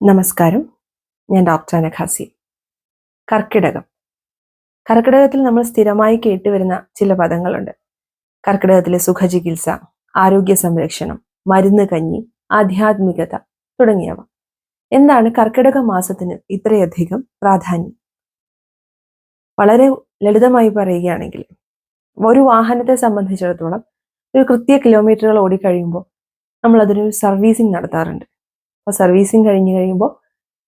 നമസ്കാരം. ഞാൻ ഡോക്ടർ അനഖാസി കർക്കിടകം. കർക്കിടകത്തിൽ നമ്മൾ സ്ഥിരമായി കേട്ടുവരുന്ന ചില പദങ്ങളുണ്ട്. കർക്കിടകത്തിലെ സുഖചികിത്സ ആരോഗ്യ സംരക്ഷണം മരുന്ന് കഞ്ഞി ആധ്യാത്മികത തുടങ്ങിയവ. എന്താണ് കർക്കിടക മാസത്തിന് ഇത്രയധികം പ്രാധാന്യം? വളരെ ലളിതമായി പറയുകയാണെങ്കിൽ ഒരു വാഹനത്തെ സംബന്ധിച്ചിടത്തോളം ഒരു കൃത്യ കിലോമീറ്ററുകൾ ഓടിക്കഴിയുമ്പോൾ നമ്മൾ അതിനൊരു സർവീസിങ് നടത്താറുണ്ട്. അപ്പോൾ സർവീസിങ് കഴിഞ്ഞ് കഴിയുമ്പോൾ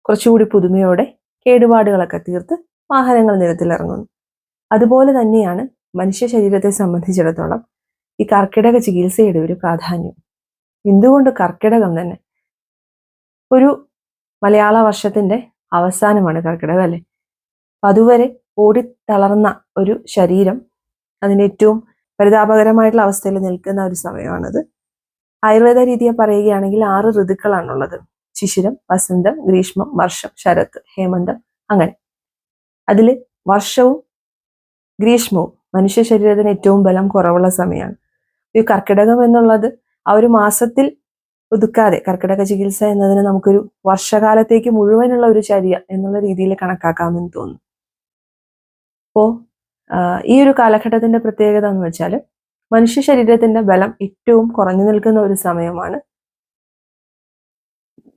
കുറച്ചുകൂടി പുതുമയോടെ കേടുപാടുകളൊക്കെ തീർത്ത് വാഹനങ്ങൾ നിരത്തിലിറങ്ങുന്നു അതുപോലെ തന്നെയാണ് മനുഷ്യ ശരീരത്തെ സംബന്ധിച്ചിടത്തോളം ഈ കർക്കിടക ചികിത്സയുടെ ഒരു പ്രാധാന്യം. എന്തുകൊണ്ട് കർക്കിടകം തന്നെ? ഒരു മലയാള വർഷത്തിന്റെ അവസാനമാണ് കർക്കിടകം അല്ലേ? അപ്പൊ അതുവരെ ഓടി തളർന്ന ഒരു ശരീരം അതിന് ഏറ്റവും പരിതാപകരമായിട്ടുള്ള അവസ്ഥയിൽ നിൽക്കുന്ന ഒരു സമയമാണത്. ആയുർവേദ രീതിയെ പറയുകയാണെങ്കിൽ ആറ് ഋതുക്കളാണുള്ളത്. ശിശിരം വസന്തം ഗ്രീഷ്മം വർഷം ശരത്ത് ഹേമന്തം അങ്ങനെ. അതിൽ വർഷവും ഗ്രീഷ്മവും മനുഷ്യ ശരീരത്തിന് ഏറ്റവും ബലം കുറവുള്ള സമയമാണ് ഈ കർക്കിടകം എന്നുള്ളത് ആ ഒരു മാസത്തിൽ ഒതുക്കാതെ കർക്കിടക ചികിത്സ എന്നതിന് നമുക്കൊരു വർഷകാലത്തേക്ക് മുഴുവനുള്ള ഒരു ചര്യ എന്നുള്ള രീതിയിൽ കണക്കാക്കാമെന്ന് തോന്നുന്നു. അപ്പോ ഈ ഒരു കാലഘട്ടത്തിന്റെ പ്രത്യേകത എന്ന് വെച്ചാൽ മനുഷ്യ ശരീരത്തിന്റെ ബലം ഏറ്റവും കുറഞ്ഞു നിൽക്കുന്ന ഒരു സമയമാണ്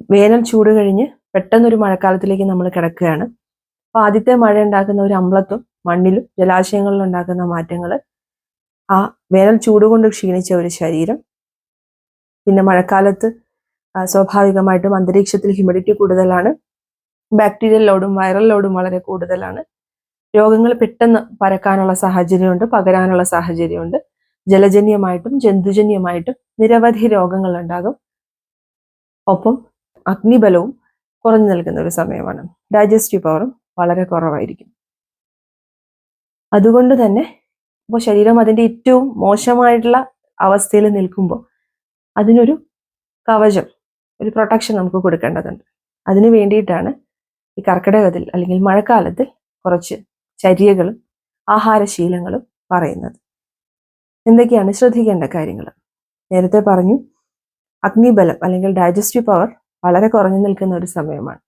വേനൽ ചൂട് കഴിഞ്ഞ് പെട്ടെന്നൊരു മഴക്കാലത്തിലേക്ക് നമ്മൾ കിടക്കുകയാണ്. അപ്പൊ ആദ്യത്തെ മഴ ഉണ്ടാക്കുന്ന ഒരു അമ്ലത്വം മണ്ണിലും ജലാശയങ്ങളിലും ഉണ്ടാക്കുന്ന മാറ്റങ്ങൾ ആ വേനൽ ചൂട് കൊണ്ട് ക്ഷീണിച്ച ഒരു ശരീരം. പിന്നെ മഴക്കാലത്ത് സ്വാഭാവികമായിട്ടും അന്തരീക്ഷത്തിൽ ഹ്യൂമിഡിറ്റി കൂടുതലാണ്. ബാക്ടീരിയൽ ലോഡും വൈറൽ ലോഡും വളരെ കൂടുതലാണ്. രോഗങ്ങൾ പെട്ടെന്ന് പരക്കാനുള്ള സാഹചര്യമുണ്ട് പകരാനുള്ള സാഹചര്യമുണ്ട്. ജലജന്യമായിട്ടും ജന്തുജന്യമായിട്ടും നിരവധി രോഗങ്ങൾ ഉണ്ടാകും. ഒപ്പം അഗ്നിബലവും കുറഞ്ഞു നിൽക്കുന്ന ഒരു സമയമാണ്. ഡൈജസ്റ്റീവ് പവറും വളരെ കുറവായിരിക്കും. അതുകൊണ്ട് തന്നെ ഇപ്പോൾ ശരീരം അതിന്റെ ഏറ്റവും മോശമായിട്ടുള്ള അവസ്ഥയിൽ നിൽക്കുമ്പോൾ അതിനൊരു കവചം ഒരു പ്രൊട്ടക്ഷൻ നമുക്ക് കൊടുക്കേണ്ടതുണ്ട്. അതിനു വേണ്ടിയിട്ടാണ് ഈ കർക്കിടകത്തിൽ അല്ലെങ്കിൽ മഴക്കാലത്തിൽ കുറച്ച് ചര്യകളും ആഹാരശീലങ്ങളും പറയുന്നത്. എന്തൊക്കെയാണ്? ശ്രദ്ധിക്കേണ്ട കാര്യങ്ങൾ നേരത്തെ പറഞ്ഞു അഗ്നിബലം അല്ലെങ്കിൽ ഡൈജസ്റ്റീവ് പവർ വളരെ കുറഞ്ഞു നിൽക്കുന്ന ഒരു സമയമാണ്.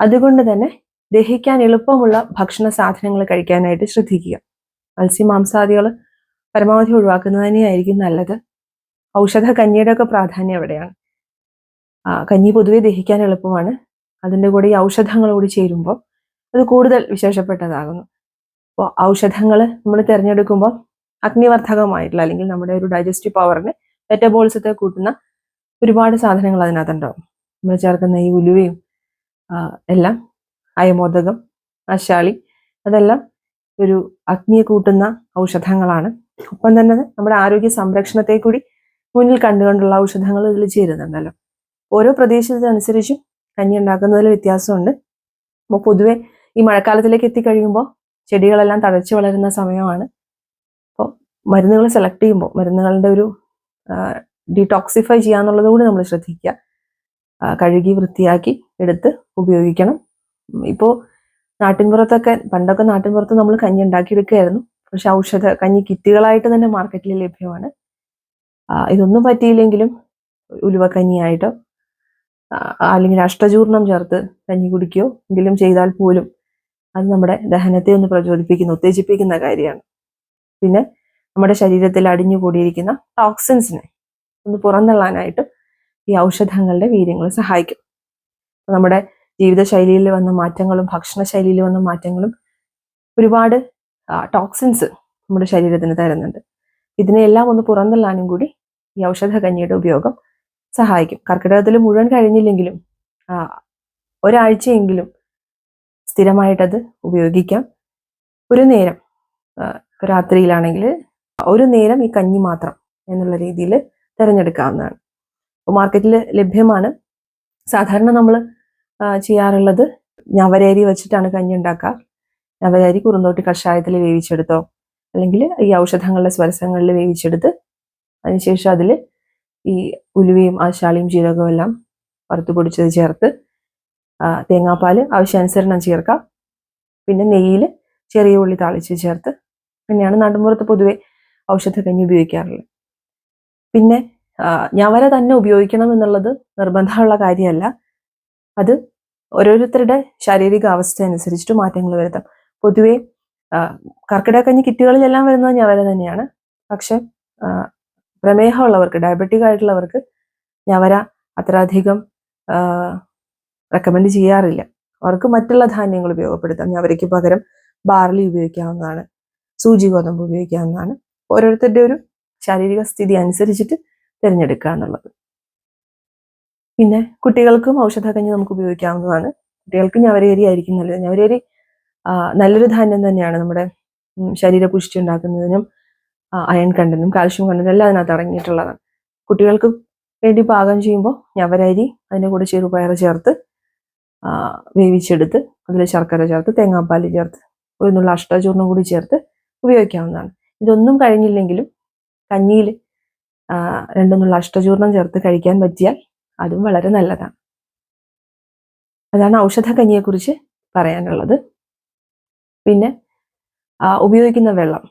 അതുകൊണ്ട് തന്നെ ദഹിക്കാൻ എളുപ്പമുള്ള ഭക്ഷണ സാധനങ്ങൾ കഴിക്കാനായിട്ട് ശ്രദ്ധിക്കുക. മത്സ്യമാംസാദികൾ പരമാവധി ഒഴിവാക്കുന്നത് തന്നെയായിരിക്കും നല്ലത്. ഔഷധ കഞ്ഞിയുടെ ഒക്കെ പ്രാധാന്യം എവിടെയാണ് കഞ്ഞി പൊതുവെ ദഹിക്കാൻ എളുപ്പമാണ്. അതിന്റെ കൂടെ ഈ ഔഷധങ്ങൾ കൂടി ചേരുമ്പോൾ അത് കൂടുതൽ വിശേഷപ്പെട്ടതാകുന്നു. അപ്പോൾ ഔഷധങ്ങൾ നമ്മൾ തിരഞ്ഞെടുക്കുമ്പോൾ അഗ്നിവർദ്ധകമായിട്ടുള്ള അല്ലെങ്കിൽ നമ്മുടെ ഒരു ഡൈജസ്റ്റീവ് പവറിന് മെറ്റബോളിസത്തെ കൂട്ടുന്ന ഒരുപാട് സാധനങ്ങൾ അതിനകത്തുണ്ടാവും. നമ്മൾ ചേർക്കുന്ന ഈ ഉലുവയും എല്ലാം അയമോദകം അശാളി അതെല്ലാം ഒരു അഗ്നിയെ കൂട്ടുന്ന ഔഷധങ്ങളാണ്. ഒപ്പം തന്നെ നമ്മുടെ ആരോഗ്യ സംരക്ഷണത്തെ കൂടി മുന്നിൽ കണ്ടുകൊണ്ടുള്ള ഔഷധങ്ങൾ ഇതിൽ ചേരുന്നുണ്ടല്ലോ. ഓരോ പ്രദേശത്തിനനുസരിച്ചും കഞ്ഞി ഉണ്ടാക്കുന്നതിൽ വ്യത്യാസമുണ്ട്. അപ്പോൾ പൊതുവെ ഈ മഴക്കാലത്തിലേക്ക് എത്തിക്കഴിയുമ്പോൾ ചെടികളെല്ലാം തഴച്ചു വളരുന്ന സമയമാണ്. അപ്പോൾ മരുന്നുകൾ സെലക്ട് ചെയ്യുമ്പോൾ മരുന്നുകളുടെ ഒരു ഡീടോക്സിഫൈ ചെയ്യാന്നുള്ളത് കൂടി നമ്മൾ ശ്രദ്ധിക്കുക. കഴുകി വൃത്തിയാക്കി എടുത്ത് ഉപയോഗിക്കണം. ഇപ്പോൾ നാട്ടിൻപുറത്തൊക്കെ പണ്ടൊക്കെ നാട്ടിൻപുറത്ത് നമ്മൾ കഞ്ഞി ഉണ്ടാക്കിയെടുക്കുകയായിരുന്നു പക്ഷെ ഔഷധ കഞ്ഞി കിറ്റുകളായിട്ട് തന്നെ മാർക്കറ്റിൽ ലഭ്യമാണ്. ഇതൊന്നും പറ്റിയില്ലെങ്കിലും ഉലുവക്കഞ്ഞിയായിട്ടോ അല്ലെങ്കിൽ അഷ്ടചൂർണം ചേർത്ത് കഞ്ഞി കുടിക്കുകയോ എങ്കിലും ചെയ്താൽ പോലും അത് നമ്മുടെ ദഹനത്തെ ഒന്ന് പ്രചോദിപ്പിക്കുന്ന ഉത്തേജിപ്പിക്കുന്ന കാര്യമാണ്. പിന്നെ നമ്മുടെ ശരീരത്തിൽ അടിഞ്ഞു കൂടിയിരിക്കുന്ന ടോക്സിൻസിനെ ഒന്ന് പുറന്തള്ളാനായിട്ട് ഈ ഔഷധങ്ങളുടെ വീര്യങ്ങൾ സഹായിക്കും. നമ്മുടെ ജീവിതശൈലിയിൽ വന്ന മാറ്റങ്ങളും ഭക്ഷണശൈലിയിൽ വന്ന മാറ്റങ്ങളും ഒരുപാട് ടോക്സിൻസ് നമ്മുടെ ശരീരത്തിന് തരുന്നുണ്ട്. ഇതിനെല്ലാം ഒന്ന് പുറന്തള്ളാനും കൂടി ഈ ഔഷധ കഞ്ഞിയുടെ ഉപയോഗം സഹായിക്കും. കർക്കിടകത്തിൽ മുഴുവൻ കഴിഞ്ഞില്ലെങ്കിലും ഒരാഴ്ചയെങ്കിലും സ്ഥിരമായിട്ടത് ഉപയോഗിക്കാം. ഒരു നേരം രാത്രിയിലാണെങ്കിൽ ഒരു നേരം ഈ കഞ്ഞി മാത്രം എന്നുള്ള രീതിയിൽ തിരഞ്ഞെടുക്കാവുന്നതാണ്. മാർക്കറ്റിൽ ലഭ്യമാണ്. സാധാരണ നമ്മൾ ചെയ്യാറുള്ളത് ഞവരരി വെച്ചിട്ടാണ് കഞ്ഞി ഉണ്ടാക്കുക. ഞവരരി കുറുന്തോട്ടി കഷായത്തിൽ വേവിച്ചെടുത്തോ അല്ലെങ്കിൽ ഈ ഔഷധങ്ങളുടെ സ്വരസങ്ങളിൽ വേവിച്ചെടുത്ത് അതിനുശേഷം അതിൽ ഈ ഉലുവയും ആശാളിയും ജീരകവും എല്ലാം വറുത്ത് പൊടിച്ചത് ചേർത്ത് തേങ്ങാപ്പാൽ ആവശ്യാനുസരണം ചേർക്കാം പിന്നെ നെയ്യിൽ ചെറിയ ഉള്ളി താളിച്ച് ചേർത്ത് പിന്നെയാണ് നാട്ടിൻപുറത്ത് പൊതുവെ ഔഷധ കഞ്ഞി ഉപയോഗിക്കാറുള്ളത്. പിന്നെ ഞവര തന്നെ ഉപയോഗിക്കണം എന്നുള്ളത് നിർബന്ധമുള്ള കാര്യമല്ല. അത് ഓരോരുത്തരുടെ ശാരീരിക അവസ്ഥ അനുസരിച്ചിട്ട് മാറ്റങ്ങൾ വരുത്താം. പൊതുവെ കർക്കിടകഞ്ഞി കിറ്റുകളിലെല്ലാം വരുന്നത് ഞവര തന്നെയാണ്. പക്ഷെ പ്രമേഹമുള്ളവർക്ക് ഡയബറ്റിക് ആയിട്ടുള്ളവർക്ക് ഞവര അത്ര അധികം റെക്കമെൻഡ് ചെയ്യാറില്ല. അവർക്ക് മറ്റുള്ള ധാന്യങ്ങൾ ഉപയോഗപ്പെടുത്താം. ഞവരയ്ക്ക് പകരം ബാർലി ഉപയോഗിക്കാവുന്നതാണ് സൂചി ഗോതമ്പ് ഉപയോഗിക്കാവുന്നതാണ്. ഓരോരുത്തരുടെ ഒരു ശാരീരിക സ്ഥിതി അനുസരിച്ചിട്ട് തിരഞ്ഞെടുക്കുക എന്നുള്ളത്. പിന്നെ കുട്ടികൾക്കും ഔഷധക്കഞ്ഞി നമുക്ക് ഉപയോഗിക്കാവുന്നതാണ്. കുട്ടികൾക്ക് ഞവരേരി ആയിരിക്കും നല്ലത്. ഞവരേരി നല്ലൊരു ധാന്യം തന്നെയാണ് നമ്മുടെ ശരീര പുഷ്ടി ഉണ്ടാക്കുന്നതിനും അയൺ കണ്ടനും കാൽഷ്യം കണ്ടനും എല്ലാം അതിനകത്ത് അടങ്ങിയിട്ടുള്ളതാണ്. കുട്ടികൾക്ക് വേണ്ടി പാകം ചെയ്യുമ്പോൾ ഞവരരി അതിന്റെ കൂടെ ചെറുപയർ ചേർത്ത് വേവിച്ചെടുത്ത് അതിൽ ശർക്കര ചേർത്ത് തേങ്ങാപ്പാൽ ചേർത്ത് ഒരു നുള്ള അഷ്ടചൂർണം കൂടി ചേർത്ത് ഉപയോഗിക്കാവുന്നതാണ്. ഇതൊന്നും കഴിഞ്ഞില്ലെങ്കിലും കഞ്ഞിയിൽ രണ്ടു നുള്ള അഷ്ടചൂർണം ചേർത്ത് കഴിക്കാൻ പറ്റിയാൽ അതും വളരെ നല്ലതാണ്. അതാണ് ഔഷധ കഞ്ഞിയെക്കുറിച്ച് പറയാനുള്ളത്. പിന്നെ ഉപയോഗിക്കുന്ന വെള്ളം.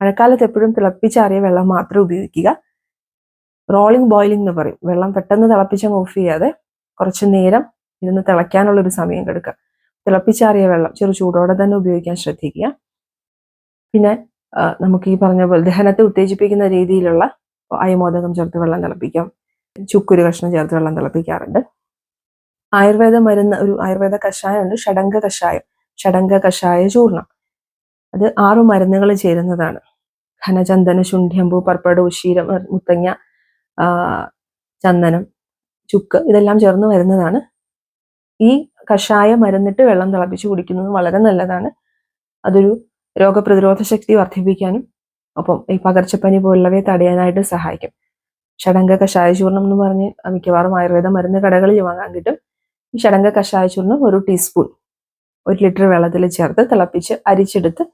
മഴക്കാലത്ത് എപ്പോഴും തിളപ്പിച്ചാറിയ വെള്ളം മാത്രം ഉപയോഗിക്കുക. റോളിംഗ് ബോയിലിംഗ് എന്ന് പറയും. വെള്ളം പെട്ടെന്ന് തിളപ്പിച്ചങ്ങ് ഓഫ് ചെയ്യാതെ കുറച്ച് നേരം ഇരുന്ന് തിളയ്ക്കാനുള്ളൊരു സമയം കെടുക്കുക. തിളപ്പിച്ചാറിയ വെള്ളം ചെറു ചൂടോടെ തന്നെ ഉപയോഗിക്കാൻ ശ്രദ്ധിക്കുക. പിന്നെ നമുക്ക് ഈ പറഞ്ഞ പോലെ ദഹനത്തെ ഉത്തേജിപ്പിക്കുന്ന രീതിയിലുള്ള അയമോദകം ചേർത്ത് വെള്ളം തിളപ്പിക്കാം. ചുക്കൊരു കഷ്ണം ചേർത്ത് വെള്ളം തിളപ്പിക്കാറുണ്ട്. ആയുർവേദ മരുന്ന് ഒരു ആയുർവേദ കഷായമുണ്ട്. ഷഡംഗ കഷായം. ഷഡംഗ കഷായ ചൂർണം അത് ആറു മരുന്നുകൾ ചേരുന്നതാണ്. ഘനചന്ദന ശുണ്ഠ്യമ്പു പർപ്പട ഉശീരം മുത്തങ്ങ ചന്ദനം ചുക്ക് ഇതെല്ലാം ചേർന്ന് വരുന്നതാണ്. ഈ കഷായം മരുന്നിട്ട് വെള്ളം തിളപ്പിച്ച് കുടിക്കുന്നത് വളരെ നല്ലതാണ്. അതൊരു രോഗപ്രതിരോധ ശക്തി വർദ്ധിപ്പിക്കാനും ഒപ്പം ഈ പകർച്ചപ്പനി പോലുള്ളവയെ തടയാനായിട്ട് സഹായിക്കും. ഷടങ്ക കഷായ ചൂർണം എന്ന് പറഞ്ഞ് മിക്കവാറും ആയുർവേദ മരുന്ന് കടകളിൽ വാങ്ങാൻ കിട്ടും. ഈ ഷടങ്ക കഷായ ചൂർണം ഒരു ടീസ്പൂൺ ഒരു ലിറ്റർ വെള്ളത്തിൽ ചേർത്ത് തിളപ്പിച്ച് അരിച്ചെടുത്ത്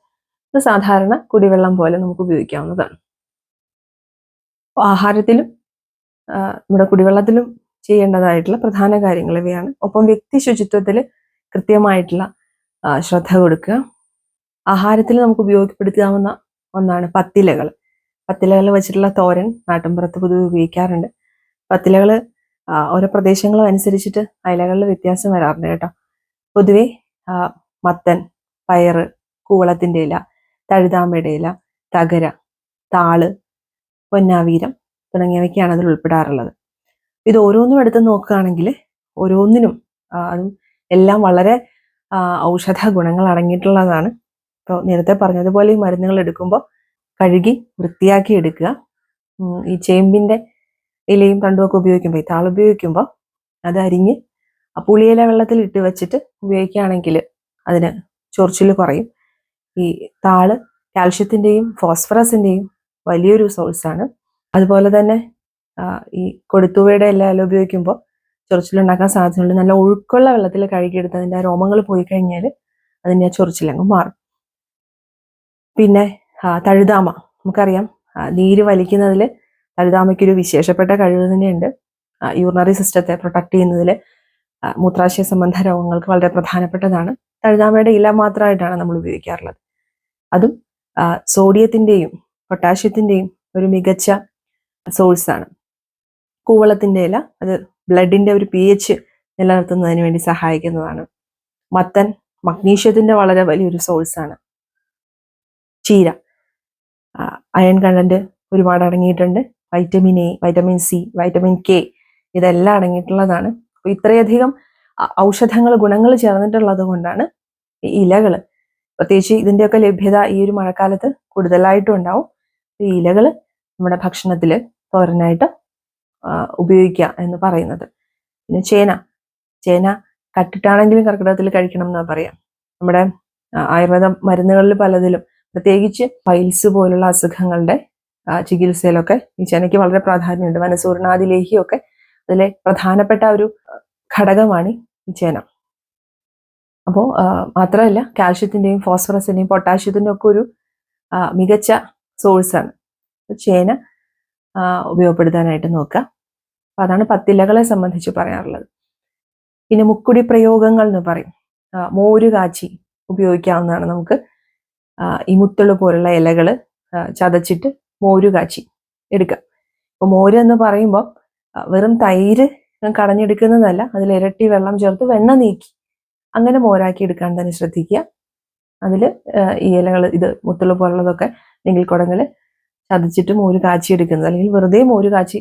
ഇത് സാധാരണ കുടിവെള്ളം പോലെ നമുക്ക് ഉപയോഗിക്കാവുന്നതാണ്. അപ്പൊ ആഹാരത്തിലും നമ്മുടെ കുടിവെള്ളത്തിലും ചെയ്യേണ്ടതായിട്ടുള്ള പ്രധാന കാര്യങ്ങൾ ഇവയാണ്. ഒപ്പം വ്യക്തി ശുചിത്വത്തിൽ കൃത്യമായിട്ടുള്ള ശ്രദ്ധ കൊടുക്കുക. ആഹാരത്തിൽ നമുക്ക് ഉപയോഗപ്പെടുത്താവുന്ന ഒന്നാണ് പത്തിലകൾ. പത്തിലകൾ വെച്ചിട്ടുള്ള തോരൻ നാട്ടിൻപുറത്ത് പൊതുവെ ഉപയോഗിക്കാറുണ്ട്. പത്തിലകൾ ഓരോ പ്രദേശങ്ങളും അനുസരിച്ചിട്ട് അയലകളിൽ വ്യത്യാസം വരാറുണ്ട് കേട്ടോ. പൊതുവെ മത്തൻ പയർ കൂവളത്തിന്റെ ഇല തഴുതാമ്പയുടെ ഇല തകര താൾ പൊന്നാവീരം തുടങ്ങിയവയ്ക്കാണ് അതിൽ ഉൾപ്പെടാറുള്ളത്. ഇത് ഓരോന്നും എടുത്ത് നോക്കുകയാണെങ്കിൽ ഓരോന്നിനും അതും എല്ലാം വളരെ ഔഷധ ഗുണങ്ങൾ അടങ്ങിയിട്ടുള്ളതാണ്. ഇപ്പോൾ നേരത്തെ പറഞ്ഞതുപോലെ ഈ മരുന്നുകൾ എടുക്കുമ്പോൾ കഴുകി വൃത്തിയാക്കി എടുക്കുക. ഈ ചേമ്പിന്റെ ഇലയും തണ്ടും ഒക്കെ ഉപയോഗിക്കുമ്പോൾ ഈ താൾ ഉപയോഗിക്കുമ്പോൾ അത് അരിഞ്ഞ് പുളിയില വെള്ളത്തിൽ ഇട്ട് വെച്ചിട്ട് ഉപയോഗിക്കുകയാണെങ്കിൽ അതിന് ചൊറിച്ചിൽ കുറയും. ഈ താൾ കാൽഷ്യത്തിന്റെയും ഫോസ്ഫറസിന്റെയും വലിയൊരു സോഴ്സാണ് അതുപോലെ തന്നെ ഈ കൊടുത്തുവയുടെ എല്ലാം ഇല ഉപയോഗിക്കുമ്പോൾ ചൊറിച്ചിലുണ്ടാക്കാൻ സാധ്യതയുണ്ട്. നല്ല ഒഴുക്കുള്ള വെള്ളത്തിൽ കഴുകിയെടുത്ത് അതിന്റെ രോമങ്ങൾ പോയി കഴിഞ്ഞാൽ അതിന്റെ ആ ചൊറിച്ചിലങ്ങ് മാറും. പിന്നെ തഴുതാമ. നമുക്കറിയാം നീര് വലിക്കുന്നതിൽ തഴുതാമയ്ക്കൊരു വിശേഷപ്പെട്ട കഴിവ് തന്നെയുണ്ട്. യൂറിനറി സിസ്റ്റത്തെ പ്രൊട്ടക്ട് ചെയ്യുന്നതിൽ മൂത്രാശയ സംബന്ധ രോഗങ്ങൾക്ക് വളരെ പ്രധാനപ്പെട്ടതാണ്. തഴുതാമയുടെ ഇല മാത്രമായിട്ടാണ് നമ്മൾ ഉപയോഗിക്കാറുള്ളത്. അതും സോഡിയത്തിന്റെയും പൊട്ടാഷ്യത്തിന്റെയും ഒരു മികച്ച സോഴ്സാണ് കൂവളത്തിന്റെ ഇല അത് ബ്ലഡിന്റെ ഒരു പി എച്ച് നിലനിർത്തുന്നതിന് വേണ്ടി സഹായിക്കുന്നതാണ്. മത്തൻ മഗ്നീഷ്യത്തിന്റെ വളരെ വലിയൊരു സോഴ്സാണ് ചീര. അയൺ കണ്ടന്റ് ഒരുപാട് അടങ്ങിയിട്ടുണ്ട്. Vitamin A vitamin C vitamin K ഇതെല്ലാം അടങ്ങിയിട്ടുള്ളതാണ്. അപ്പൊ ഇത്രയധികം ഔഷധങ്ങൾ ഗുണങ്ങൾ ചേർന്നിട്ടുള്ളത് കൊണ്ടാണ് ഈ ഇലകൾ പ്രത്യേകിച്ച് ഇതിന്റെയൊക്കെ ലഭ്യത ഈ ഒരു മഴക്കാലത്ത് കൂടുതലായിട്ടും ഉണ്ടാവും ഈ ഇലകൾ നമ്മുടെ ഭക്ഷണത്തിൽ തോരനായിട്ട് ഉപയോഗിക്കുക എന്ന് പറയുന്നത്. പിന്നെ ചേന. ചേന കട്ടിട്ടാണെങ്കിലും കർക്കിടകത്തിൽ കഴിക്കണം എന്നാ പറയാം. നമ്മുടെ ആയുർവേദ മരുന്നുകളിൽ പലതിലും പ്രത്യേകിച്ച് പൈൽസ് പോലുള്ള അസുഖങ്ങളുടെ ചികിത്സയിലൊക്കെ ഈ ചെനയ്ക്ക് വളരെ പ്രാധാന്യമുണ്ട്. വനസൂർണാദി ലേഹ്യമൊക്കെ അതിലെ പ്രധാനപ്പെട്ട ഒരു ഘടകമാണ് ഈ ചേന. അപ്പോൾ മാത്രമല്ല കാൽഷ്യത്തിന്റെയും ഫോസ്ഫറസിന്റെയും പൊട്ടാഷ്യത്തിന്റെയും ഒക്കെ ഒരു മികച്ച സോഴ്സാണ്. ചേന ഉപയോഗപ്പെടുത്താനായിട്ട് നോക്കുക. അപ്പൊ അതാണ് പത്തിലകളെ സംബന്ധിച്ച് പറയാറുള്ളത്. പിന്നെ മുക്കുടി പ്രയോഗങ്ങൾ എന്ന് പറയും. മോരുകാച്ചി മോര് കാച്ചി ഉപയോഗിക്കാവുന്നതാണ് നമുക്ക് ഈ മുത്തൾ പോലുള്ള ഇലകൾ ചതച്ചിട്ട് മോര് കാച്ചി എടുക്കുക അപ്പോൾ മോര് എന്ന് പറയുമ്പോൾ വെറും തൈര് കടഞ്ഞെടുക്കുന്നതല്ല അതിൽ ഇരട്ടി വെള്ളം ചേർത്ത് വെണ്ണ നീക്കി അങ്ങനെ മോരാക്കി എടുക്കാൻ തന്നെ ശ്രദ്ധിക്കുക. അതിൽ ഈ ഇലകൾ ഇത് മുത്തുള്ള പോലുള്ളതൊക്കെ അല്ലെങ്കിൽ കുടങ്ങൾ ചതച്ചിട്ട് മോര് കാച്ചി കാച്ചിയെടുക്കുന്നത് അല്ലെങ്കിൽ വെറുതെ മോര് കാച്ചി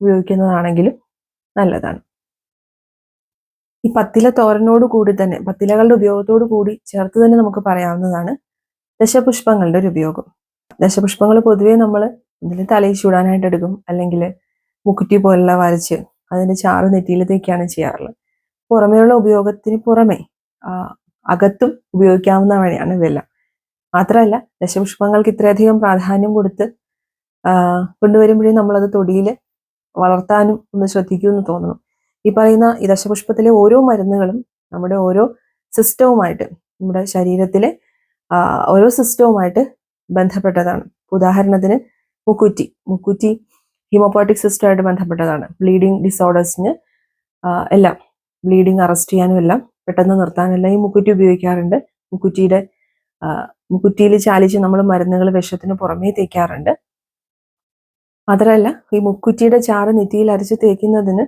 ഉപയോഗിക്കുന്നതാണെങ്കിലും നല്ലതാണ്. ഈ പത്തില തോരനോട് കൂടി തന്നെ പത്തിലകളുടെ ഉപയോഗത്തോടു കൂടി ചേർത്ത് തന്നെ നമുക്ക് പറയാവുന്നതാണ്. ദശപുഷ്പങ്ങളുടെ ഒരു ഉപയോഗം. ദശപുഷ്പങ്ങൾ പൊതുവേ നമ്മൾ ഇതിൽ തലയിൽ ചൂടാനായിട്ട് എടുക്കും. അല്ലെങ്കിൽ മുക്കുറ്റി പോലുള്ള വരച്ച് അതിന്റെ ചാറ് നെറ്റിയിലത്തേക്കാണ് ചെയ്യാറുള്ളത്. പുറമേയുള്ള ഉപയോഗത്തിന് പുറമെ അകത്തും ഉപയോഗിക്കാവുന്ന വഴിയാണ് ഇതെല്ലാം മാത്രമല്ല ദശപുഷ്പങ്ങൾക്ക് ഇത്രയധികം പ്രാധാന്യം കൊടുത്ത് കൊണ്ടുവരുമ്പോഴേ നമ്മളത് തൊടിയിൽ വളർത്താനും ഒന്ന് ശ്രദ്ധിക്കുമെന്ന് തോന്നുന്നു. ഈ പറയുന്ന ഈ ദശപുഷ്പത്തിലെ ഓരോ മരുന്നുകളും നമ്മുടെ ഓരോ സിസ്റ്റവുമായിട്ട് നമ്മുടെ ശരീരത്തിലെ ഓരോ സിസ്റ്റവുമായിട്ട് ബന്ധപ്പെട്ടതാണ്. ഉദാഹരണത്തിന് മുക്കുറ്റി. മുക്കുറ്റി ഹിമോപോട്ടിക് സിസ്റ്റമായിട്ട് ബന്ധപ്പെട്ടതാണ്. ബ്ലീഡിങ് ഡിസോർഡേഴ്സിന് എല്ലാം. ബ്ലീഡിങ് അറസ്റ്റ് ചെയ്യാനും എല്ലാം പെട്ടെന്ന് നിർത്താനും എല്ലാം ഈ മുക്കുറ്റി ഉപയോഗിക്കാറുണ്ട്. മുക്കുറ്റിയുടെ മുക്കുറ്റിയിൽ ചാലിച്ച് നമ്മൾ മരുന്നുകൾ വിഷത്തിന് പുറമേ തേക്കാറുണ്ട്. മാത്രമല്ല ഈ മുക്കുറ്റിയുടെ ചാറ് നെറ്റിയിൽ അരച്ച് തേക്കുന്നതിന്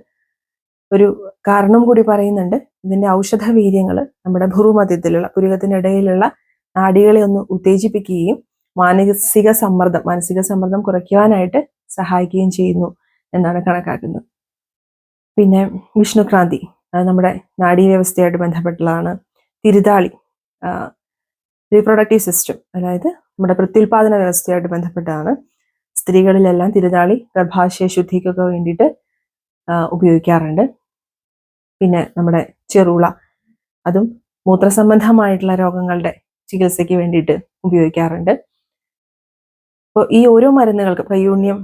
ഒരു കാരണം കൂടി പറയുന്നുണ്ട്. ഇതിന്റെ ഔഷധ വീര്യങ്ങൾ നമ്മുടെ ഭൂമധ്യത്തിലുള്ള പുരുകത്തിനിടയിലുള്ള നാടികളെ ഒന്ന് ഉത്തേജിപ്പിക്കുകയും മാനസിക സമ്മർദ്ദം മാനസിക സമ്മർദ്ദം കുറയ്ക്കുവാനായിട്ട് സഹായിക്കുകയും ചെയ്യുന്നു എന്നാണ് കണക്കാക്കുന്നത്. പിന്നെ വിഷ്ണുക്രാന്തി അത് നമ്മുടെ നാഡീവ്യവസ്ഥയായിട്ട് ബന്ധപ്പെട്ടുള്ളതാണ് തിരുതാളി റീപ്രൊഡക്റ്റീവ് സിസ്റ്റം അതായത് നമ്മുടെ പ്രത്യുൽപാദന വ്യവസ്ഥയായിട്ട് ബന്ധപ്പെട്ടതാണ്. സ്ത്രീകളിലെല്ലാം തിരുതാളി ഗർഭാശയ ശുദ്ധിക്കൊക്കെ വേണ്ടിയിട്ട് ഉപയോഗിക്കാറുണ്ട്. പിന്നെ നമ്മുടെ ചെറുള അതും മൂത്രസംബന്ധമായിട്ടുള്ള രോഗങ്ങളുടെ ചികിത്സയ്ക്ക് വേണ്ടിയിട്ട് ഉപയോഗിക്കാറുണ്ട്. അപ്പോൾ ഈ ഓരോ മരുന്നുകൾക്ക് പ്രയൂണ്യം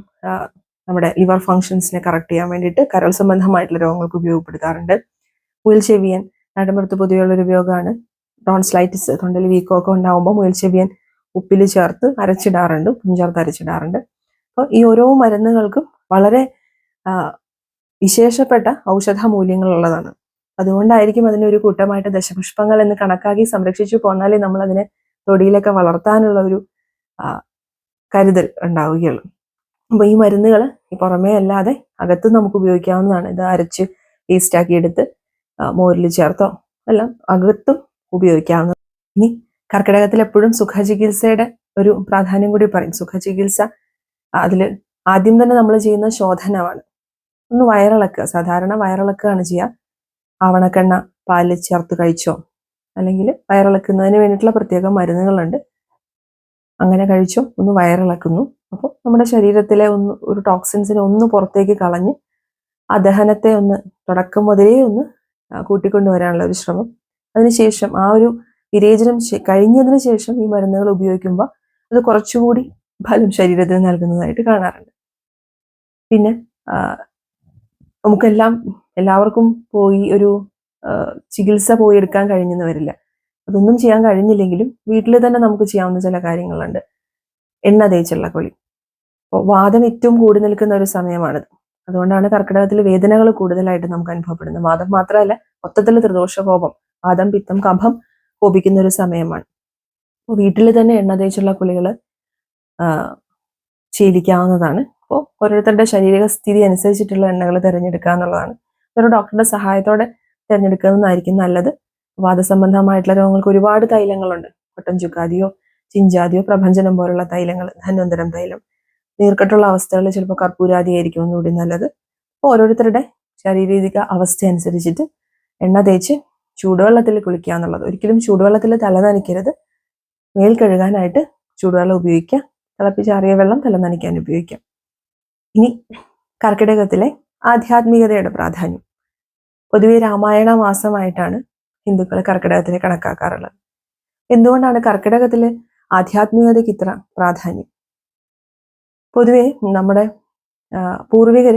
നമ്മുടെ ലിവർ ഫങ്ഷൻസിനെ കറക്റ്റ് ചെയ്യാൻ വേണ്ടിയിട്ട് കരൾ സംബന്ധമായിട്ടുള്ള രോഗങ്ങൾക്ക് ഉപയോഗപ്പെടുത്താറുണ്ട്. മുയൽചെവിയൻ ചെവിയൻ നടുമ്പുറത്ത് പൊതുവെയുള്ളൊരു ഉപയോഗമാണ്. ടോൺസ്ലൈറ്റിസ് തൊണ്ടൽ വീക്കമൊക്കെ ഉണ്ടാകുമ്പോൾ മുയൽചെവിയൻ ഉപ്പിൽ ചേർത്ത് അരച്ചിടാറുണ്ട് ഉപ്പും ചേർത്ത് അരച്ചിടാറുണ്ട്. അപ്പോൾ ഈ ഓരോ മരുന്നുകൾക്കും വളരെ വിശേഷപ്പെട്ട ഔഷധ മൂല്യങ്ങളുള്ളതാണ് അതുകൊണ്ടായിരിക്കും ഒരു കൂട്ടമായിട്ട് ദശപുഷ്പങ്ങൾ എന്ന് കണക്കാക്കി സംരക്ഷിച്ചു പോന്നാലേ നമ്മൾ അതിനെ തൊടിയിലൊക്കെ വളർത്താനുള്ള ഒരു കരുതൽ ഉണ്ടാവുകയുള്ളൂ. അപ്പോൾ ഈ മരുന്നുകൾ ഈ പുറമേ അല്ലാതെ അകത്ത് നമുക്ക് ഉപയോഗിക്കാവുന്നതാണ്. ഇത് അരച്ച് ആക്കി എടുത്ത് മോരിൽ ചേർത്തോ എല്ലാം അകത്തും ഉപയോഗിക്കാവുന്ന ഇനി കർക്കിടകത്തിൽ എപ്പോഴും സുഖചികിത്സയുടെ ഒരു പ്രാധാന്യം കൂടി പറയും. സുഖചികിത്സ അതിൽ ആദ്യം തന്നെ നമ്മൾ ചെയ്യുന്ന ശോധനമാണ്. ഒന്ന് വയറിളക്കുക സാധാരണ വയറിളക്കുകയാണ് ചെയ്യുക. ആവണക്കെണ്ണ പാലിൽ ചേർത്ത് കഴിച്ചോ? അല്ലെങ്കിൽ വയറിളക്കുന്നതിന് വേണ്ടിയിട്ടുള്ള പ്രത്യേക മരുന്നുകളുണ്ട്. അങ്ങനെ കഴിച്ചോ? ഒന്ന് വയറിളക്കുന്നു. അപ്പോൾ നമ്മുടെ ശരീരത്തിലെ ഒന്ന് ഒരു ടോക്സിൻസിനെ ഒന്ന് പുറത്തേക്ക് കളഞ്ഞ് ആ ദഹനത്തെ ഒന്ന് തുടക്കം മുതലേ ഒന്ന് കൂട്ടിക്കൊണ്ടുവരാനുള്ള ഒരു ശ്രമം. അതിനുശേഷം ആ ഒരു വിരേചനം കഴിഞ്ഞതിന് ശേഷം ഈ മരുന്നുകൾ ഉപയോഗിക്കുമ്പോൾ അത് കുറച്ചുകൂടി ഫലം ശരീരത്തിന് നൽകുന്നതായിട്ട് കാണാറുണ്ട്. പിന്നെ നമുക്കെല്ലാം എല്ലാവർക്കും പോയി ഒരു ചികിത്സ പോയി എടുക്കാൻ കഴിഞ്ഞെന്ന് വരില്ല. അതൊന്നും ചെയ്യാൻ കഴിഞ്ഞില്ലെങ്കിലും വീട്ടിൽ തന്നെ നമുക്ക് ചെയ്യാവുന്ന ചില കാര്യങ്ങളുണ്ട്. എണ്ണ തേച്ചുള്ള കുളി. അപ്പോൾ വാദം ഏറ്റവും കൂടി നിൽക്കുന്ന ഒരു സമയമാണിത്. അതുകൊണ്ടാണ് കർക്കിടകത്തിൽ വേദനകൾ കൂടുതലായിട്ട് നമുക്ക് അനുഭവപ്പെടുന്നത്. വാദം മാത്രമല്ല മൊത്തത്തിൽ ത്രിദോഷകോപം വാദം പിത്തം കഫം കോപിക്കുന്ന ഒരു സമയമാണ്. അപ്പോൾ വീട്ടിൽ തന്നെ എണ്ണ തേച്ചുള്ള കുളികൾ ശീലിക്കാവുന്നതാണ്. അപ്പോൾ ഓരോരുത്തരുടെ ശാരീരിക സ്ഥിതി അനുസരിച്ചിട്ടുള്ള എണ്ണകൾ തിരഞ്ഞെടുക്കുക എന്നുള്ളതാണ് ഒരു ഡോക്ടറുടെ സഹായത്തോടെ തിരഞ്ഞെടുക്കുന്നതായിരിക്കും നല്ലത്. വാദസംബന്ധമായിട്ടുള്ള രോഗങ്ങൾക്ക് ഒരുപാട് തൈലങ്ങളുണ്ട്. കൊട്ടം ചുക്കാദിയോ ചിഞ്ചാദിയോ പ്രപഞ്ചനം പോലുള്ള തൈലങ്ങൾ ധന്വന്തരം തൈലം. നീർക്കെട്ടുള്ള അവസ്ഥകളിൽ ചിലപ്പോൾ കർപ്പൂരാദി ആയിരിക്കും ഒന്നുകൂടി നല്ലത്. അപ്പോൾ ഓരോരുത്തരുടെ ശാരീരിക അവസ്ഥ അനുസരിച്ചിട്ട് എണ്ണ തേച്ച് ചൂടുവെള്ളത്തിൽ കുളിക്കുക എന്നുള്ളത്. ഒരിക്കലും ചൂടുവെള്ളത്തിൽ തല നനയ്ക്കരുത്. മേൽ കഴുകാനായിട്ട് ചൂടുവെള്ളം ഉപയോഗിക്കുക. തിളപ്പിച്ചാറിയ വെള്ളം തല നനയ്ക്കാൻ ഉപയോഗിക്കാം ഇനി കർക്കിടകത്തിലെ ആധ്യാത്മികതയുടെ പ്രാധാന്യം. പൊതുവെ രാമായണ മാസമായിട്ടാണ് ഹിന്ദുക്കൾ കർക്കിടകത്തിനെ കണക്കാക്കാറുള്ളത്. എന്തുകൊണ്ടാണ് കർക്കിടകത്തിലെ ആധ്യാത്മികതയ്ക്ക് ഇത്ര പ്രാധാന്യം? പൊതുവെ നമ്മുടെ പൂർവികർ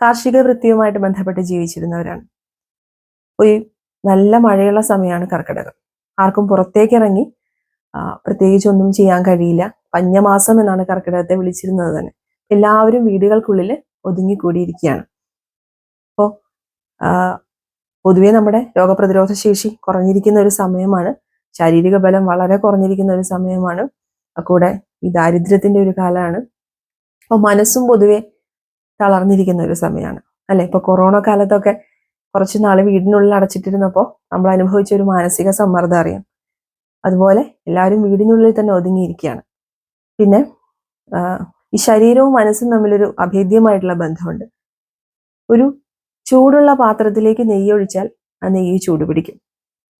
കാർഷിക വൃത്തിയുമായിട്ട് ബന്ധപ്പെട്ട് ജീവിച്ചിരുന്നവരാണ്. ഒരു നല്ല മഴയുള്ള സമയമാണ് കർക്കിടകം. ആർക്കും പുറത്തേക്ക് ഇറങ്ങി പ്രത്യേകിച്ച് ഒന്നും ചെയ്യാൻ കഴിയില്ല. പഞ്ഞമാസം എന്നാണ് കർക്കിടകത്തെ വിളിച്ചിരുന്നത് തന്നെ. എല്ലാവരും വീടുകൾക്കുള്ളിൽ ഒതുങ്ങിക്കൂടിയിരിക്കുകയാണ്. അപ്പോൾ പൊതുവെ നമ്മുടെ രോഗപ്രതിരോധ ശേഷി കുറഞ്ഞിരിക്കുന്ന ഒരു സമയമാണ്. ശാരീരിക ബലം വളരെ കുറഞ്ഞിരിക്കുന്ന ഒരു സമയമാണ്. കൂടെ ഈ ദാരിദ്ര്യത്തിന്റെ ഒരു കാലമാണ്. അപ്പോൾ മനസ്സും പൊതുവെ തളർന്നിരിക്കുന്ന ഒരു സമയമാണ്. അല്ലെ? ഇപ്പൊ കൊറോണ കാലത്തൊക്കെ കുറച്ച് നാൾ വീടിനുള്ളിൽ അടച്ചിട്ടിരുന്നപ്പോൾ നമ്മൾ അനുഭവിച്ച ഒരു മാനസിക സമ്മർദ്ദം അറിയാം. അതുപോലെ എല്ലാവരും വീടിനുള്ളിൽ തന്നെ ഒതുങ്ങിയിരിക്കുകയാണ്. പിന്നെ ഈ ശരീരവും മനസ്സും തമ്മിലൊരു അഭേദ്യമായിട്ടുള്ള ബന്ധമുണ്ട്. ഒരു ചൂടുള്ള പാത്രത്തിലേക്ക് നെയ്യ് ഒഴിച്ചാൽ ആ നെയ്യ് ചൂട് പിടിക്കും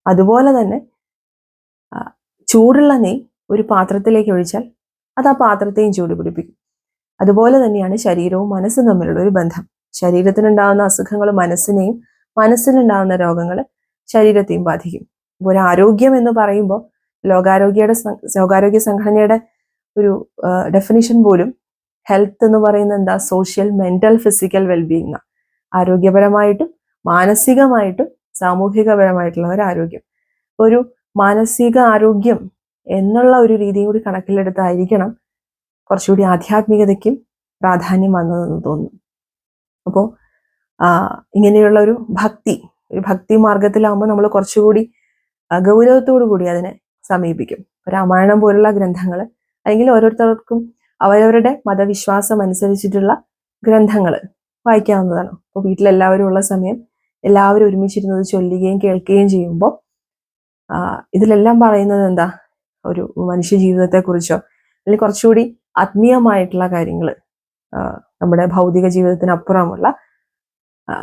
അതുപോലെ തന്നെ ചൂടുള്ള നെയ്യ് ഒരു പാത്രത്തിലേക്ക് ഒഴിച്ചാൽ അത് ആ പാത്രത്തെയും ചൂട് പിടിപ്പിക്കും അതുപോലെ തന്നെയാണ് ശരീരവും മനസ്സും തമ്മിലുള്ള ഒരു ബന്ധം. ശരീരത്തിനുണ്ടാകുന്ന അസുഖങ്ങൾ മനസ്സിനെയും മനസ്സിനുണ്ടാകുന്ന രോഗങ്ങൾ ശരീരത്തെയും ബാധിക്കും. ഒരു ആരോഗ്യം എന്ന് പറയുമ്പോൾ ലോകാരോഗ്യയുടെ ലോകാരോഗ്യ സംഘടനയുടെ ഒരു ഡെഫിനിഷൻ പോലും ഹെൽത്ത് എന്ന് പറയുന്നത് എന്താ? സോഷ്യൽ മെന്റൽ ഫിസിക്കൽ വെൽബീയിങ് ആരോഗ്യപരമായിട്ടും മാനസികമായിട്ടും സാമൂഹികപരമായിട്ടുള്ള ഒരു ആരോഗ്യം. ഒരു മാനസിക ആരോഗ്യം എന്നുള്ള ഒരു രീതിയും കൂടി കണക്കിലെടുത്തായിരിക്കണം കുറച്ചുകൂടി ആധ്യാത്മികതയ്ക്കും പ്രാധാന്യം വന്നതെന്ന് തോന്നുന്നു. അപ്പോൾ ഇങ്ങനെയുള്ള ഒരു ഭക്തി ഒരു ഭക്തി മാർഗത്തിലാകുമ്പോൾ നമ്മൾ കുറച്ചുകൂടി ഗൗരവത്തോടു കൂടി അതിനെ സമീപിക്കും. രാമായണം പോലുള്ള ഗ്രന്ഥങ്ങൾ അല്ലെങ്കിൽ ഓരോരുത്തർക്കും അവരവരുടെ മതവിശ്വാസം അനുസരിച്ചിട്ടുള്ള ഗ്രന്ഥങ്ങൾ വായിക്കാവുന്നതാണ്. അപ്പോൾ വീട്ടിലെല്ലാവരും ഉള്ള സമയം എല്ലാവരും ഒരുമിച്ചിരുന്നത് ചൊല്ലുകയും കേൾക്കുകയും ചെയ്യുമ്പോൾ ഇതിലെല്ലാം പറയുന്നത് എന്താ? ഒരു മനുഷ്യ ജീവിതത്തെക്കുറിച്ചോ അല്ലെങ്കിൽ കുറച്ചുകൂടി ആത്മീയമായിട്ടുള്ള കാര്യങ്ങൾ നമ്മുടെ ഭൗതിക ജീവിതത്തിനപ്പുറമുള്ള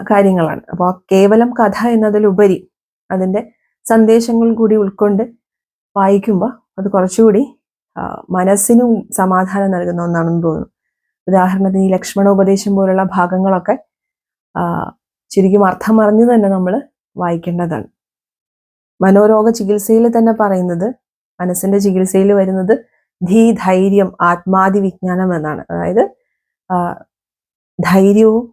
കാര്യങ്ങളാണ്. അപ്പോൾ കേവലം കഥ എന്നതിലുപരി അതിന്റെ സന്ദേശങ്ങൾ കൂടി ഉൾക്കൊണ്ട് വായിക്കുമ്പോൾ അത് കുറച്ചുകൂടി മനസ്സിനും സമാധാനം നൽകുന്ന ഒന്നാണെന്ന് തോന്നുന്നു. ഉദാഹരണത്തിന് ഈ ലക്ഷ്മണോപദേശം പോലുള്ള ഭാഗങ്ങളൊക്കെ ശരിക്കും അർത്ഥം അറിഞ്ഞു തന്നെ നമ്മൾ വായിക്കേണ്ടതാണ്. മനോരോഗ ചികിത്സയിൽ തന്നെ പറയുന്നത് മനസ്സിന്റെ ചികിത്സയിൽ വരുന്നത് ധീ ധൈര്യം ആത്മാതി വിജ്ഞാനം എന്നാണ്. അതായത് ധൈര്യവും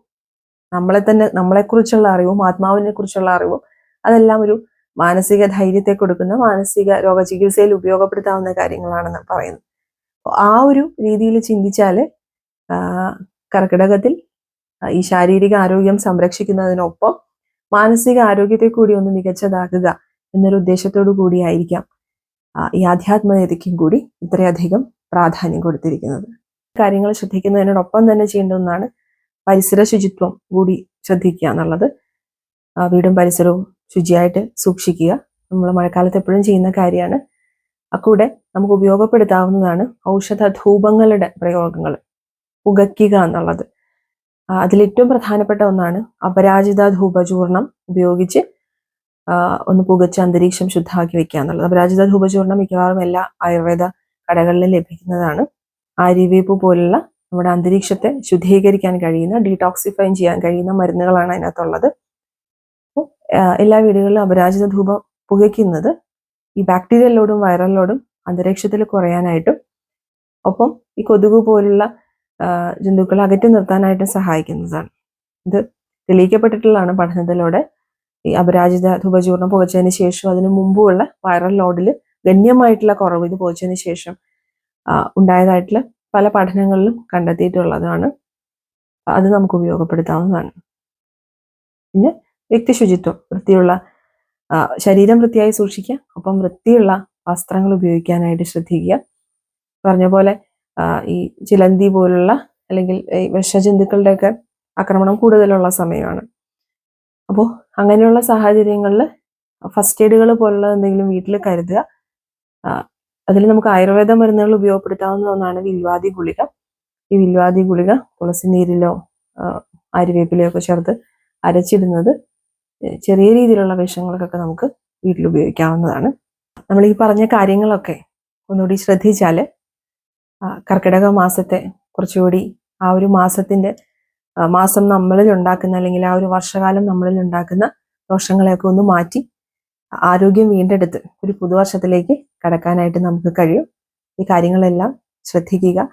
നമ്മളെ തന്നെ നമ്മളെക്കുറിച്ചുള്ള അറിവും ആത്മാവിനെ കുറിച്ചുള്ള അറിവും അതെല്ലാം ഒരു മാനസിക ധൈര്യത്തെ കൊടുക്കുന്ന മാനസിക രോഗ ചികിത്സയിൽ ഉപയോഗപ്പെടുത്താവുന്ന കാര്യങ്ങളാണെന്ന് പറയുന്നത്. ആ ഒരു രീതിയിൽ ചിന്തിച്ചാൽ കർക്കിടകത്തിൽ ഈ ശാരീരിക ആരോഗ്യം സംരക്ഷിക്കുന്നതിനൊപ്പം മാനസിക ആരോഗ്യത്തെ കൂടി ഒന്ന് മികച്ചതാക്കുക എന്നൊരു ഉദ്ദേശത്തോടു കൂടിയായിരിക്കാം ഈ ആധ്യാത്മികതയ്ക്കും കൂടി ഇത്രയധികം പ്രാധാന്യം കൊടുത്തിരിക്കുന്നത്. കാര്യങ്ങൾ ശ്രദ്ധിക്കുന്നതിനോടൊപ്പം തന്നെ ചെയ്യേണ്ട ഒന്നാണ് പരിസര ശുചിത്വം കൂടി ശ്രദ്ധിക്കുക എന്നുള്ളത്. വീടും പരിസരവും ശുചിയായിട്ട് സൂക്ഷിക്കുക. നമ്മൾ മഴക്കാലത്ത് എപ്പോഴും ചെയ്യുന്ന കാര്യമാണ്. അക്കൂടെ നമുക്ക് ഉപയോഗപ്പെടുത്താവുന്നതാണ് ഔഷധ ധൂപങ്ങളുടെ പ്രയോഗങ്ങൾ പുകയ്ക്കുക എന്നുള്ളത്. അതിലേറ്റവും പ്രധാനപ്പെട്ട ഒന്നാണ് അപരാജിത ധൂപചൂർണം ഉപയോഗിച്ച് ഒന്ന് പുകച്ച് അന്തരീക്ഷം ശുദ്ധമാക്കി വെക്കുക എന്നുള്ളത്. അപരാജിത ധൂപചൂർണം മിക്കവാറും എല്ലാ ആയുർവേദ കടകളിലും ലഭിക്കുന്നതാണ്. ആര്യവേപ്പ് പോലുള്ള നമ്മുടെ അന്തരീക്ഷത്തെ ശുദ്ധീകരിക്കാൻ കഴിയുന്ന ഡീടോക്സിഫൈ ചെയ്യാൻ കഴിയുന്ന മരുന്നുകളാണ് അതിനകത്തുള്ളത്. അപ്പോൾ എല്ലാ വീടുകളിലും അപരാജിത ധൂപം പുകയ്ക്കുന്നത് ഈ ബാക്ടീരിയലോടും ലോഡും അന്തരീക്ഷത്തിൽ കുറയാനായിട്ടും ഒപ്പം ഈ കൊതുക് പോലുള്ള ജന്തുക്കളെ അകറ്റി നിർത്താനായിട്ട് സഹായിക്കുന്നതാണ്. ഇത് തെളിയിക്കപ്പെട്ടിട്ടുള്ളതാണ് പഠനത്തിലൂടെ. ഈ അപരാജിത ധൂപചൂർണം പുകച്ചതിന് ശേഷം അതിന് മുമ്പുള്ള വൈറൽ ലോഡിൽ ഗണ്യമായിട്ടുള്ള കുറവ് ഇത് പുകച്ചതിന് ശേഷം ഉണ്ടായതായിട്ടുള്ള പല പഠനങ്ങളിലും കണ്ടെത്തിയിട്ടുള്ളതാണ്. അത് നമുക്ക് ഉപയോഗപ്പെടുത്താവുന്നതാണ്. പിന്നെ വ്യക്തി ശുചിത്വം വൃത്തിയുള്ള ശരീരം വൃത്തിയായി സൂക്ഷിക്കുക ഒപ്പം വൃത്തിയുള്ള വസ്ത്രങ്ങൾ ഉപയോഗിക്കാനായിട്ട് ശ്രദ്ധിക്കുക. പറഞ്ഞ പോലെ ഈ ചിലന്തി പോലുള്ള അല്ലെങ്കിൽ വിഷജന്തുക്കളുടെയൊക്കെ ആക്രമണം കൂടുതലുള്ള സമയമാണ്. അപ്പോൾ അങ്ങനെയുള്ള സാഹചര്യങ്ങളിൽ ഫസ്റ്റ് എയ്ഡുകൾ പോലുള്ള എന്തെങ്കിലും വീട്ടിൽ കരുതുക. അതിൽ നമുക്ക് ആയുർവേദ മരുന്നുകൾ ഉപയോഗപ്പെടുത്താവുന്ന ഒന്നാണ് വിൽവാദി ഗുളിക. ഈ വിൽവാദി ഗുളിക തുളസി നീരിലോ ആര്യവേപ്പിലയോ ഒക്കെ ചേർത്ത് അരച്ചിടുന്നത് ചെറിയ രീതിയിലുള്ള വിഷങ്ങൾക്കൊക്കെ നമുക്ക് വീട്ടിൽ ഉപയോഗിക്കാവുന്നതാണ്. നമ്മൾ ഈ പറഞ്ഞ കാര്യങ്ങളൊക്കെ ഒന്നുകൂടി ശ്രദ്ധിച്ചാൽ കർക്കിടക മാസത്തെ കുറച്ചുകൂടി ആ ഒരു മാസത്തിന്റെ മാസം നമ്മളിൽ ഉണ്ടാക്കുന്ന അല്ലെങ്കിൽ ആ ഒരു വർഷകാലം നമ്മളിൽ ഉണ്ടാക്കുന്ന ദോഷങ്ങളെയൊക്കെ ഒന്ന് മാറ്റി ആരോഗ്യം വീണ്ടെടുത്ത് ഒരു പുതുവർഷത്തിലേക്ക് കടക്കാനായിട്ട് നമുക്ക് കഴിയും. ഈ കാര്യങ്ങളെല്ലാം ശ്രദ്ധിക്കുക.